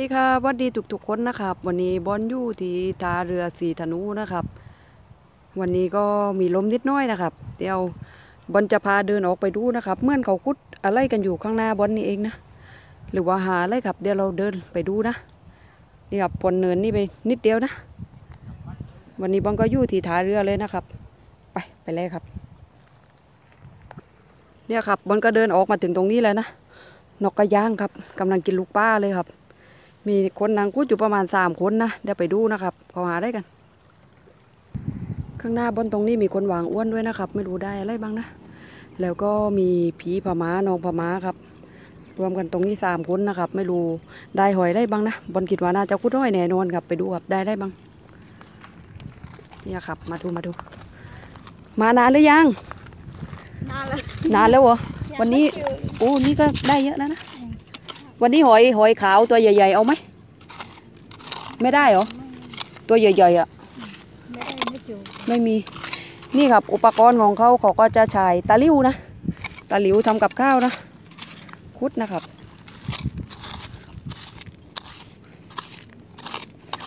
ดีครับสวัสดีทุกๆคนนะครับ วันนี้บอลยู่ที่ท่าเรือสีธนูนะครับ วันนี้ก็มีลมนิดน้อยนะครับ เดี๋ยวบอลจะพาเดินออกไปดูนะครับเมื่อนเขาคุดอะไรกันอยู่ข้างหน้าบอลนี่เองนะหรือว่าหาอะไรครับ เดี๋ยวเราเดินไปดูนะนี่ครับปนเนินนี่ไปนิดเดียวนะ วันนี้บอลก็อยู่ที่ท่าเรือเลยนะครับ ไปไปเลยครับ เนี่ยครับบอลก็เดินออกมาถึงตรงนี้แล้วนะนกกระย่างครับกำลังกินลูกป้าเลยครับ มีคนนางกูดอยู่ประมาณสามคนนะเดี๋ยวไปดูนะครับเขาหาได้กัน ข้างหน้าบนตรงนี้มีคนวางอ้วนด้วยนะครับ ไม่รู้ได้อะไรบ้างนะ แล้วก็มีผีผม้าน้องผม้าครับ รวมกันตรงนี้สามคนนะครับ ไม่รู้ได้หอยได้บ้างนะบอลคิดว่าน่าจะคุดห้อยแน่นอนครับไปดูครับได้ได้บ้างเนี่ยครับ มาดูมาดู มานานหรือยังนานแล้วนานแล้วเหรอวันนี้โอ้นี่ก็ได้เยอะแล้วนะ วันนี้หอยหอยขาวตัวใหญ่ ๆ เอาไหม ไม่ได้เหรอ ตัวใหญ่ๆอะ ไม่ได้ไม่จูไม่มี นี่ครับ อุปกรณ์ของเขาเขาก็จะใช้ตะหลิวนะ ตะหลิวทำกับข้าวนะ คุดนะครับ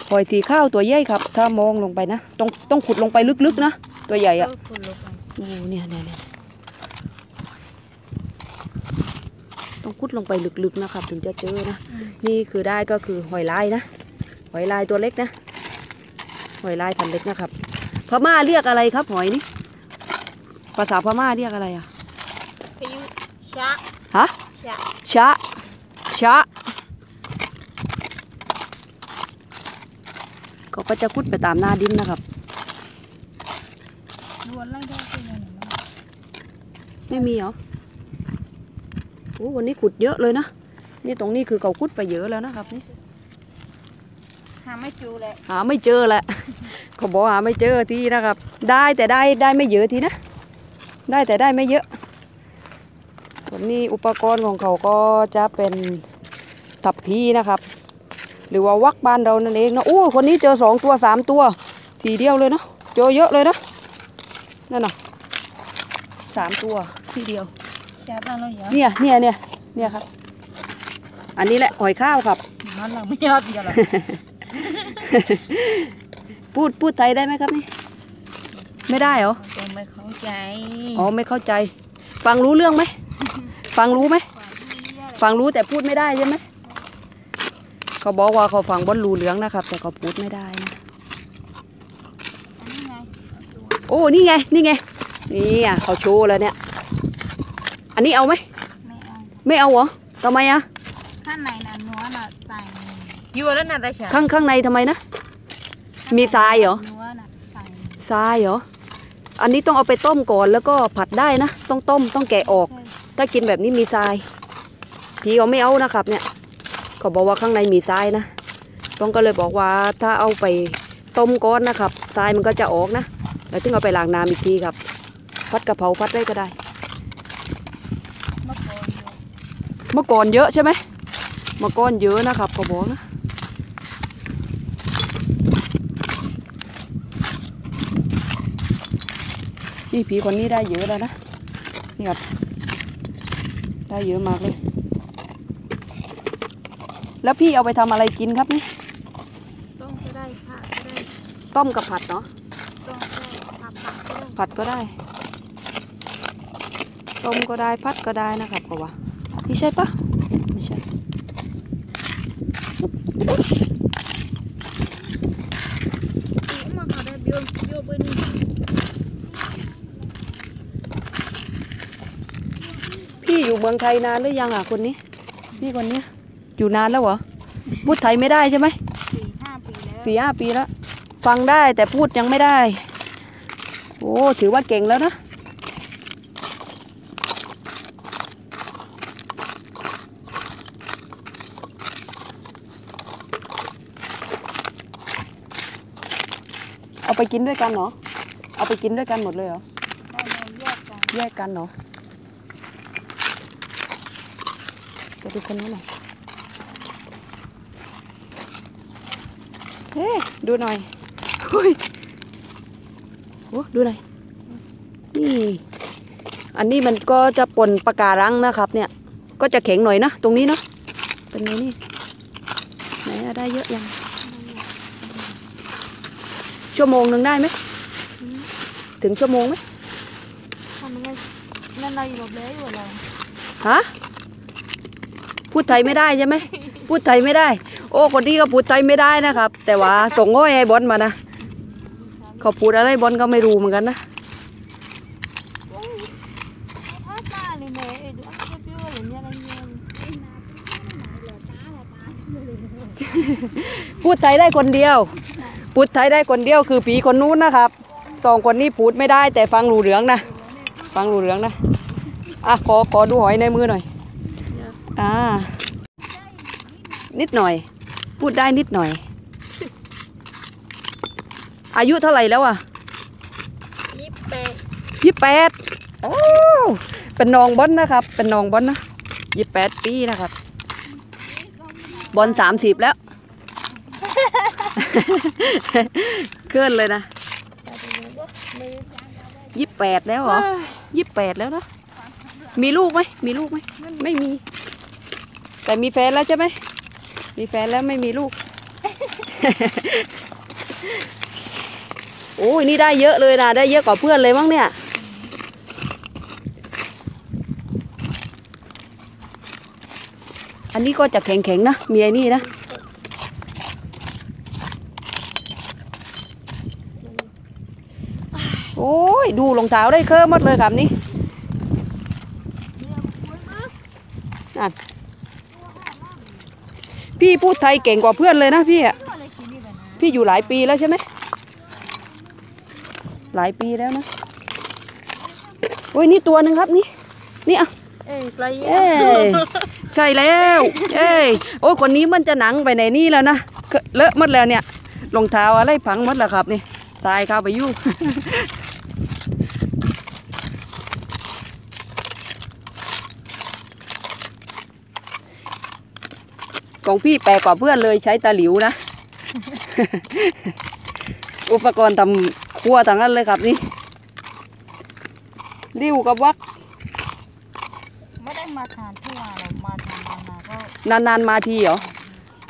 หอยสีข้าวตัวใหญ่ครับ ถ้ามองลงไปนะ ต้องต้องขุดลงไปลึกๆนะ ตัวใหญ่อะก็คุณลงไปโอ้เนี่ยเนี่ย เนี่ยต้องคุดลงไปลึกๆนะครับ ถึงจะเจอนะ นี่คือได้ก็คือหอยลายนะ หอยลายตัวเล็กนะ หอยลายพันเล็กนะครับ พม่าเรียกอะไรครับหอยนี่ ภาษาพม่าเรียกอะไรอะพายุชะฮะชะชะชะก็ก็จะคุดไปตามหน้าดินนะครับล้วนไล่ได้ที่ไหนหนูไม่มีเหรอโอ้ วันนี้ขุดเยอะเลยนะ นี่ตรงนี้คือเขาขุดไปเยอะแล้วนะครับนี่หาไม่จูเลยหาไม่เจอแหละเขาบอกหาไม่เจอทีนะครับ ได้แต่ได้ได้ไม่เยอะทีนะ ได้แต่ได้ไม่เยอะส่วนนี้อุปกรณ์ของเขาก็จะเป็นทับพีนะครับ หรือว่าวักบ้านเรานั่นเองนะโอ้คนนี้เจอสองตัวสามตัว ทีเดียวเลยเนาะเจอเยอะเลยนะนั่นน่ะสามตัวทีเดียว ชะตาเราเยอะเนี่ยเนี่ยเนี่ยเนี่ยครับ อันนี้แหละหอยข้าวครับมันเราไม่ยอดเดียวหรอกพูดพูดไทยได้ไหมครับนี่ ไม่ได้เหรอตัวไม่เข้าใจอ๋อไม่เข้าใจ ฟังรู้เรื่องไหมฟังรู้ไหมฟังรู้แต่พูดไม่ได้ใช่ไหมเขาบอกว่าเขาฟังบนรู้เรื่องนะครับ แต่เขาพูดไม่ได้นะอันนี้ไงโอ้นี่ไงนี่ไงนี่อะเขาโชว์แล้วเนี่ย อันนี้เอาไหมไม่เอาไม่เอาเหรอทำไมอะข้างในน่ะนัวน่ะใส่ยัวแล้วน่ะได้ชะข้างข้างในทำไมนะ มีทรายเหรอนัวน่ะใส่ทรายเหรออันนี้ต้องเอาไปต้มก่อนแล้วก็ผัดได้นะ ต้องต้มต้องแกะออก ถ้ากินแบบนี้มีทรายพี่เขาไม่เอานะครับเนี่ยเขาบอกว่าข้างในมีทรายนะต้องก็เลยบอกว่าถ้าเอาไปต้มก้อนนะครับทรายมันก็จะออกนะแล้วถึงเอาไปล้างน้ำอีกทีครับ พัดกะเพราพัดได้ก็ได้ มะกรูดอยู่ เมื่อก่อนเยอะใช่ไหมเมื่อก่อนเยอะนะครับเขาบอกนะนี่ผีคนนี้ได้เยอะแล้วนะนี่ครับได้เยอะมากเลย แล้วพี่เอาไปทำอะไรกินครับนี่ต้มก็ได้ผัดก็ได้ต้มกับผัดเนาะต้มก็ได้ผัดผัดก็ได้ผัดก็ได้ ต้มก็ได้พัดก็ได้นะครับก็ว่า นี่ใช่ปะไม่ใช่อีมาเขาได้เบี้ยวเบี้ยวไปนี่พี่อยู่เมืองไทยนานหรือยังอะคนนี้พี่คนนี้อยู่นานแล้วเหรอพูดไทยไม่ได้ใช่ไหมสี่ห้าปีแล้วสี่ห้าปีแล้ว ฟังได้แต่พูดยังไม่ได้ โอ้ถือว่าเก่งแล้วนะ ไปกินด้วยกันเหรอ เอาไปกินด้วยกันหมดเลยเหรอแยกกันแยกกันเหรอไปดูคนนู้นหน่อยเฮ้ดูหน่อยอุ้ยโอ้ดูหน่อย นี่ อันนี้มันก็จะปนปะการังนะครับ เนี่ย ก็จะแข็งหน่อยนะ ตรงนี้เนาะ เป็นไงนี่ ไหนอะได้เยอะยัง ชั่วโมงหนึ่งได้ไหม ถึงชั่วโมงไหมทำยังไงนั่นเราอยู่กับเล้อยู่เลยฮะ พูดไทยไม่ได้ใช่ไหม พูดไทยไม่ได้ โอ้ คนนี้ก็พูดไทยไม่ได้นะครับ แต่ว่าส่งง้อยไอ้บอลมานะ เขาพูดอะไรบอลก็ไม่รู้เหมือนกันนะถ้าตาเลยแม่เอ็ดอัพเยอะๆอย่างเงี้ยอะไรเงี้ยพูดไทยได้คนเดียว พูดไทยได้คนเดียวคือผีคนนู้นนะครับสองคนนี้พูดไม่ได้แต่ฟังรู้เรื่องนะ ฟังรู้เรื่องนะอะขอขอดูหอยในมือหน่อยอ่านิดหน่อย พูดได้นิดหน่อย อายุเท่าไหร่แล้วอะยี่สิบแปดยี่แปดโอ้เป็นน้องบอลนะครับ เป็นน้องบอลนะยี่แปดปีนะครับ บอลสามสิบแล้ว เคลื่อนเลยนะยี่แปดแล้วเหรอยี่แปดแล้วนะมีลูกไหมมีลูกไหมไม่มี แต่มีแฟนแล้วใช่ไหมมีแฟนแล้วไม่มีลูก โอ้ยนี่ได้เยอะเลยนะได้เยอะกว่าเพื่อนเลยมั้งเนี่ยอันนี้ก็จะแข็งๆนะมีไอ้นี่นะ โอ้ ยดูรองเท้าได้เคอะหมดเลยครับนี่นั่นพี่พูดไทยเก่งกว่าเพื่อนเลยนะพี่อะอะไรกินนี่แบบนะพี่อยู่หลายปีแล้วใช่ไหมหลายปีแล้วนะโอ้ยนี่ตัวหนึ่งครับนี่นี่อะเอ้ยไกลเอ้ยใช่แล้ว เอ้ยโอ้ยคนนี้มันจะหนังไปในนี่แล้วนะเคอะเลอะหมดแล้วเนี่ยรองเท้าอะไรพังหมดแล้วครับนี่ตายเข้าไปอยู่ ของพี่แปลกกว่าเพื่อนเลยใช้ตะหลิวนะ อุปกรณ์ทำครัวต่างนั้นเลยครับนี่ริ้วกับวักไม่ได้มาทานทั่วหรอกมาทานมามาก็นานๆมาทีเหรอ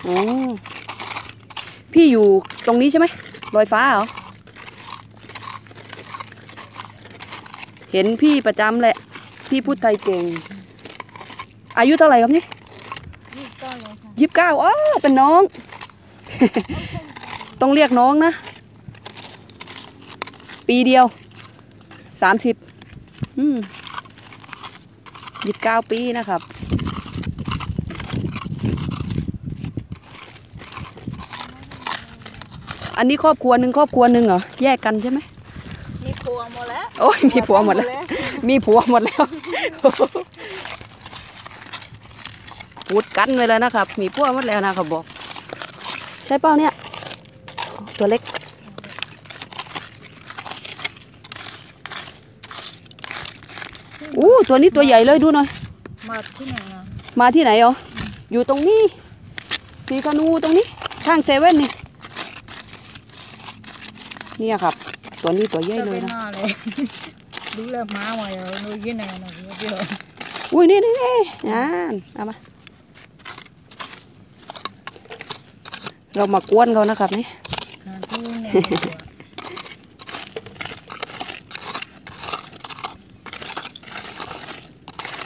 อ๋อพี่อยู่ตรงนี้ใช่ไหมลอยฟ้าเหรอ เห็นพี่ประจำแหละ พี่พูดไทยเก่ง อายุเท่าไหร่ครับนี่ยี่สิบเก้าเล ยค่ะยี่สิบเก้าอ๋อเป็นน้อง ต้องเรียกน้องนะ ปีเดียวสามสิบอืมยี่สิบเก้าปีนะครับ อันนี้ครอบครัวหนึ่งครอบครัวหนึ่งเหรอ แยกกันใช่ไหมมีครัวหมดแล้ว โอ้ยมีผัวหมดแล้ว มีผัวหมดแล้ว พูดกันไว้แล้วนะครับ มีผัวหมดแล้วนะครับบอก ใช่เปล่าเนี่ย ตัวเล็ก อู้ตัวนี้ตัวใหญ่เลยดูหน่อย มาที่ไหนอะมาที่ไหนอ๋ออยู่ตรงนี้ สีคานูตรงนี้ ข้างเซเว่นนี่ เนี่ยครับ ตัวนี้ตัวใหญ่เลยนะหน้าเลยดูแลม้ามาเดี๋ยวดูยี่ไหนหน่อยเดี๋ยวอุ้ยนี่นี่นี่อ่านเอามา เรามากวนเขานะครับนี่ทานที่ไหน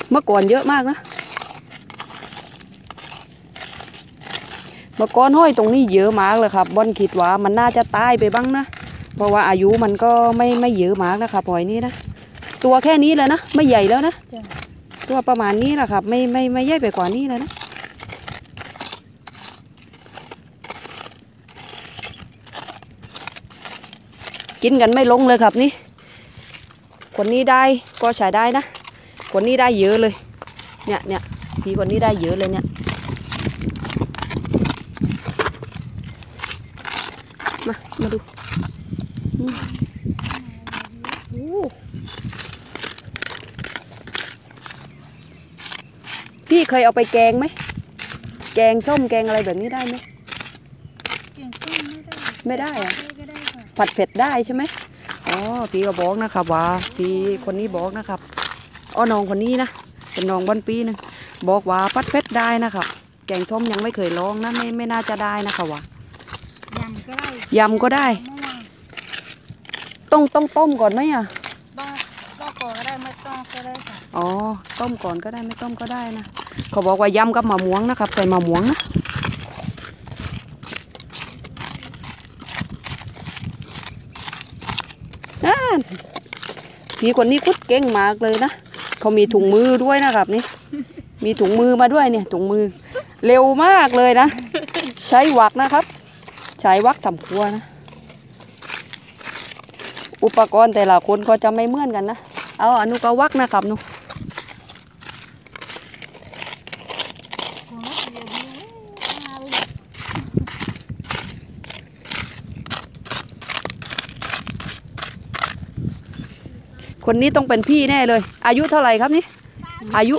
เมื่อก่อนเยอะมากนะเมื่อก่อนห้อยตรงนี้เยอะมากเลยครับบอนคิดว่ามันน่าจะตายไปบ้างนะเพราะว่าอายุมันก็ไม่ไม่เยอะมากนะครับหอยนี้นะตัวแค่นี้เลยนะไม่ใหญ่แล้วนะจ้ะตัวประมาณนี้แหละครับ ไม่ไม่ไม่ใหญ่ไปกว่านี้เลยนะ กินกันไม่ลงเลยครับนี่คนนี้ได้ก็ใช้ได้นะ คนนี้ได้เยอะเลย เนี่ยเนี่ยพี่คนนี้ได้เยอะเลยเนี่ยมามาดูอืมโอ้พี่เคยเอาไปแกงไหม แกงส้มแกงอะไรแบบนี้ได้ไหมเก่งขึ้นไม่ได้ ไม่ได้อะก็ได้ค่ะ ผัดเผ็ดได้ใช่ไหมอ๋อพี่ก็บอกนะครับว่าพี่คนนี้บอกนะครับอ๋อน้องคนนี้นะเป็นน้องบ้านปีหนึงบอกว่าผัดเผ็ดได้นะครับ แกงส้มยังไม่เคยลองนะไม่ไม่น่าจะได้นะคะวะยำก็ได้ยำก็ได้เมื่อวานต้องต้องต้มก่อนไหมอะต้องต้องก่อนก็ได้ไม่ต้องก็ได้ค่ะอ๋อต้มก่อนก็ได้ไม่ต้มก็ได้นะเขาบอกว่ายำกับมะม่วงนะครับใส่มะม่วงนะอ่า พี่คนนี้คุดเก่งมากเลยนะเขามีถุงมือด้วยนะครับนี่ มีถุงมือมาด้วยเนี่ยถุงมือ เร็วมากเลยนะ ใช้วักนะครับ ใช้วักทำครัวนะ อุปกรณ์แต่ละคนก็จะไม่เหมือนกันนะ เอาอนุก็วักนะครับนุ ของนักเรียนนี่เอาเลย คนนี้ต้องเป็นพี่แน่เลย อายุเท่าไหร่ครับนี่ อายุ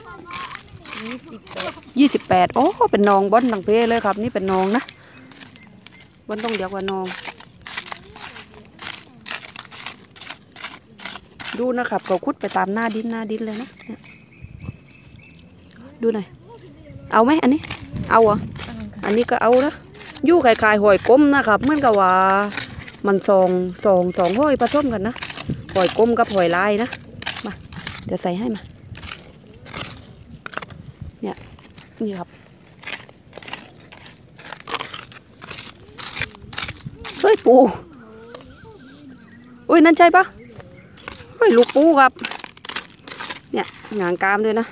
ยี่สิบแปดโอ้เป็นน้องบอนตังเพเลยครับ นี่เป็นน้องนะบอนต้องเดียวกว่าน้อง ดูนะครับเขาคุดไปตามหน้าดินหน้าดินเลยนะเนี่ยดูหน่อยเอาไหมอันนี้ เอาเหรออันนี้ก็เอานะยู่คล้ายๆหอยก้มนะครับเหมือนกับว่า มันสองสองสองห้อยผสมกันนะ อยก้มกับหอยลายนะ มา เดี๋ยวใส่ให้มา เนี่ย นี่ครับ เฮ้ยปูอุ้ยนั่นใช่ปะเฮ้ยลูกปูครับ เนี่ยงางกามด้วยนะ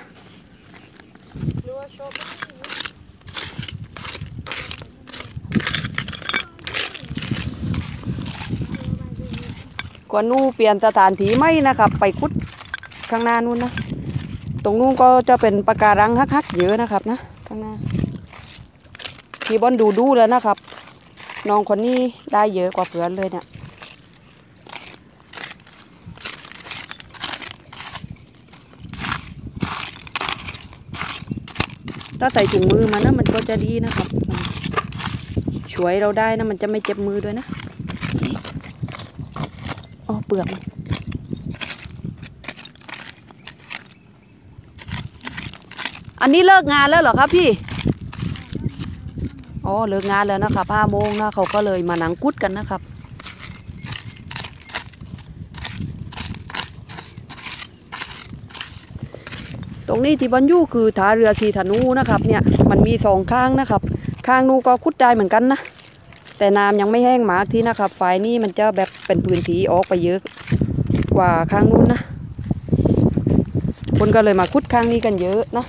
ก่อนนู่นเปลี่ยนสถานที่ไม่นะครับ ไปคุดข้างหน้านู่นนะ ตรงนู้นก็จะเป็นปะการังฮักๆเยอะนะครับนะข้างหน้าพี่บอลดูดูแล้วนะครับน้องคนนี้ได้เยอะกว่าเพื่อนเลยเนี่ยถ้าใส่ถุงมือมานะมันก็จะดีนะครับ ช่วยเราได้นะมันจะไม่เจ็บมือด้วยนะ เปลือกมันอันนี้เลิกงานแล้วเหรอครับพี่อ๋อเลิกงานแล้วนะครับห้าโมงนะเขาก็เลยมาหนังกุดกันนะครับ ตรงนี้ที่บอลยู่คือท่าเรือสีธนูนะครับ เนี่ยมันมีสองข้างนะครับ ข้างนู้ก็คุดได้เหมือนกันนะ แต่น้ำยังไม่แห้งมากที่นะครับฝ่ายนี้มันจะแบบเป็นพื้นที่ออกไปเยอะกว่าข้างนู้นนะ คนก็เลยมาคุดข้างนี้กันเยอะนะ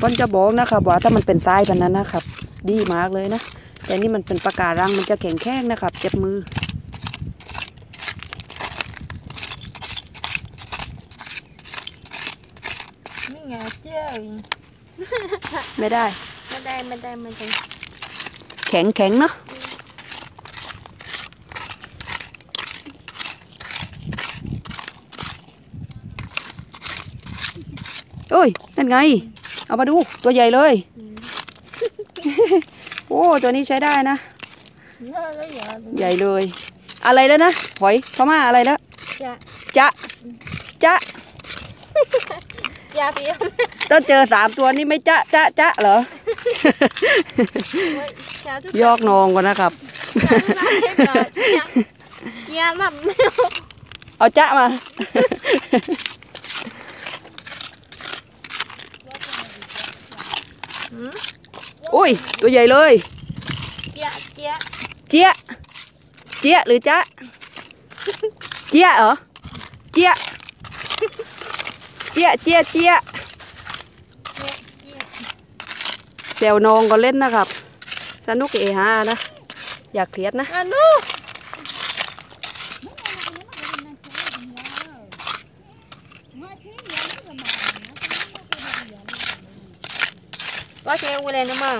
คนจะบอกนะครับว่าถ้ามันเป็นทรายแบบนั้นนะครับ ดีมากเลยนะ แต่นี่มันเป็นปะการังมันจะแข็งแข็งนะครับ เจ็บมือนี่ไงเจ้ย ไม่ได้ ไม่ได้ไม่ได้ไม่ได้แข็งแข็งเนาะโอ้ยนั่นไง เอามาดูตัวใหญ่เลย โอ้ตัวนี้ใช้ได้นะน่าก็อย่าใหญ่เลย อะไรแล้วนะหอยพม่าอะไรแล้วจะจะจะอ ย่าเพี้ยนต้องเจอสามตัวนี้ไม่จะจะจะเหรออย่าทุกยอกนองก่อนนะครับอย่าหลับไม่เอาจะมา อุ้ย ตัวใหญ่เลย เจี๊ยเจี๊ยเจี๊ยะเจี๊ยะหรือจ๊ะเจี๊ยะเหรอ เจี๊ยะ เจี๊ยะเจี๊ยะเจี๊ยะเซลนองก็เล่นนะครับ สนุกเอฮานะ อยากเครียดนะอันนู้ว่าเชลเลยนะมั่ง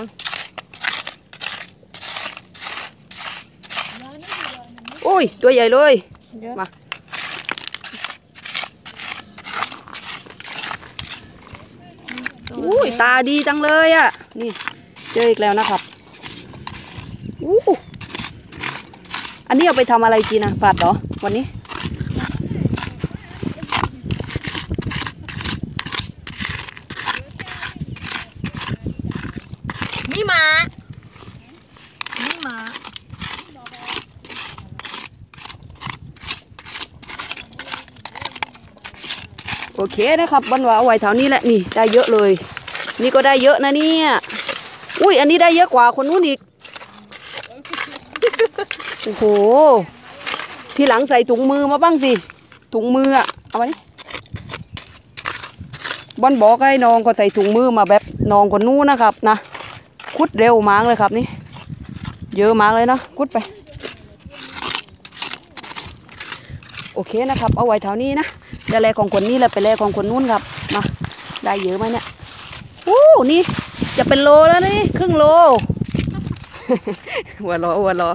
อุ้ย ตัวใหญ่เลย มา อุ้ยตาดีจังเลยอะ่ะ นี่เจออีกแล้วนะครับอู้อันนี้เอาไปทำอะไรกินนะผัดเหรอวันนี้ นี่มา นี่มา โอเคนะครับบันว่าเอาไว้เท่านี้แหละนี่ได้เยอะเลย นี่ก็ได้เยอะนะเนี่ย อุ้ยอันนี้ได้เยอะกว่าคนนู้นอีก โอ้โห ทีหลังใส่ถุงมือมาบ้างสิ ถุงมืออะเอามาดิบอลบอกให้น้องก็ใส่ถุงมือมาแบบน้องคนนู้นนะครับนะคุดเร็วมากเลยครับนี่ เยอะมากเลยนะคุดไป โอเคนะครับ เอาไว้แถวนี้นะเดี๋ยวแลของคนนี้แล้วไปแลของคนนู้นครับมาได้เยอะไหมเนี่ย นี่จะเป็นโลแล้วนี่ครึ่งโลหัวเรอหัวเรอ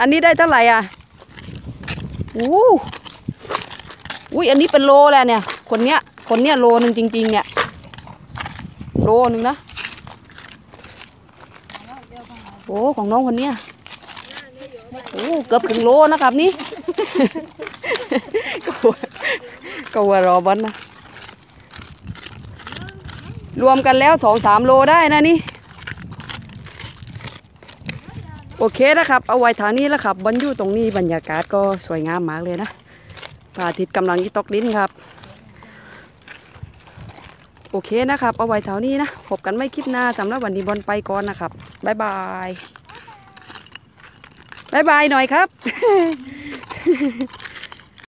อันนี้ได้เท่าไหร่อะอู้อุ้ยอันนี้เป็นโลแล้วเนี่ย คนเนี้ย คนเนี้ยโลหนึ่งจริง ๆ เนี่ย โลหนึ่งนะโอ้ของน้องคนเนี้ยโอ้เกือบถึงโลนะครับนี่ก็หัวก็หัวรอบอลนะ รวมกันแล้วสองสามโลได้นะนี่ โอเคนะครับ เอาไว้ทางนี้แล้วครับบอลอยู่ตรงนี้บรรยากาศก็สวยงามมากเลยนะพระอาทิตย์กำลังยี่ตกดินครับ โอเคนะครับ เอาไว้เท่านี้นะ พบกันไม่คลิปหน้าสำหรับวันนี้บอลไปก่อนนะครับบ๊ายบายบ๊ายบายหน่อยครับ